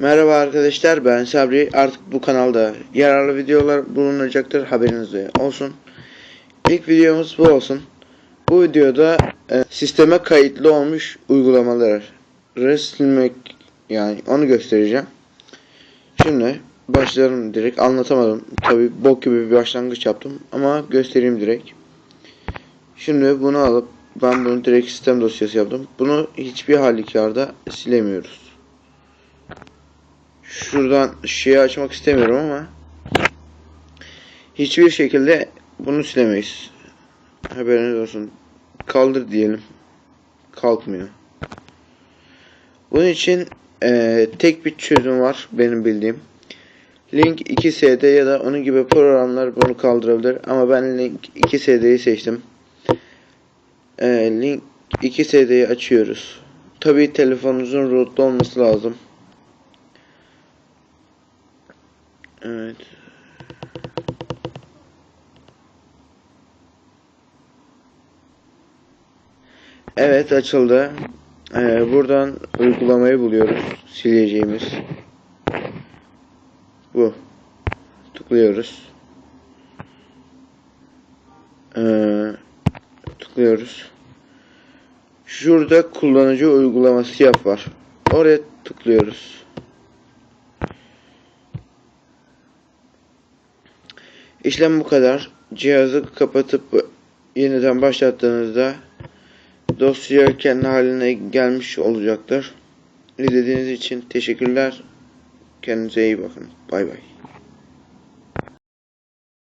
Merhaba arkadaşlar ben Sabri artık bu kanalda yararlı videolar bulunacaktır haberiniz olsun. İlk videomuz bu olsun. Bu videoda e, sisteme kayıtlı olmuş uygulamaları silmek yani onu göstereceğim. Şimdi başlayalım direkt anlatamadım. Tabi bok gibi bir başlangıç yaptım ama göstereyim direkt. Şimdi bunu alıp ben bunu direkt sistem dosyası yaptım. Bunu hiçbir halükarda silemiyoruz. Şuradan şeyi açmak istemiyorum ama hiçbir şekilde bunu silemeyiz. Haberiniz olsun. Kaldır diyelim. Kalkmıyor. Bunun için eee, tek bir çözüm var benim bildiğim. Link 2SD ya da onun gibi programlar bunu kaldırabilir ama ben Link 2SD'yi seçtim. Eee, Link 2SD'yi açıyoruz. Tabii telefonunuzun rootlu olması lazım. Evet. Evet açıldı. Ee, buradan uygulamayı buluyoruz. Sileceğimiz. Bu. Tıklıyoruz. Ee, tıklıyoruz. Şurada kullanıcı uygulaması yap var. Oraya tıklıyoruz. İşlem bu kadar. Cihazı kapatıp yeniden başlattığınızda dosya kendi haline gelmiş olacaktır. İzlediğiniz için teşekkürler. Kendinize iyi bakın. Bay bay.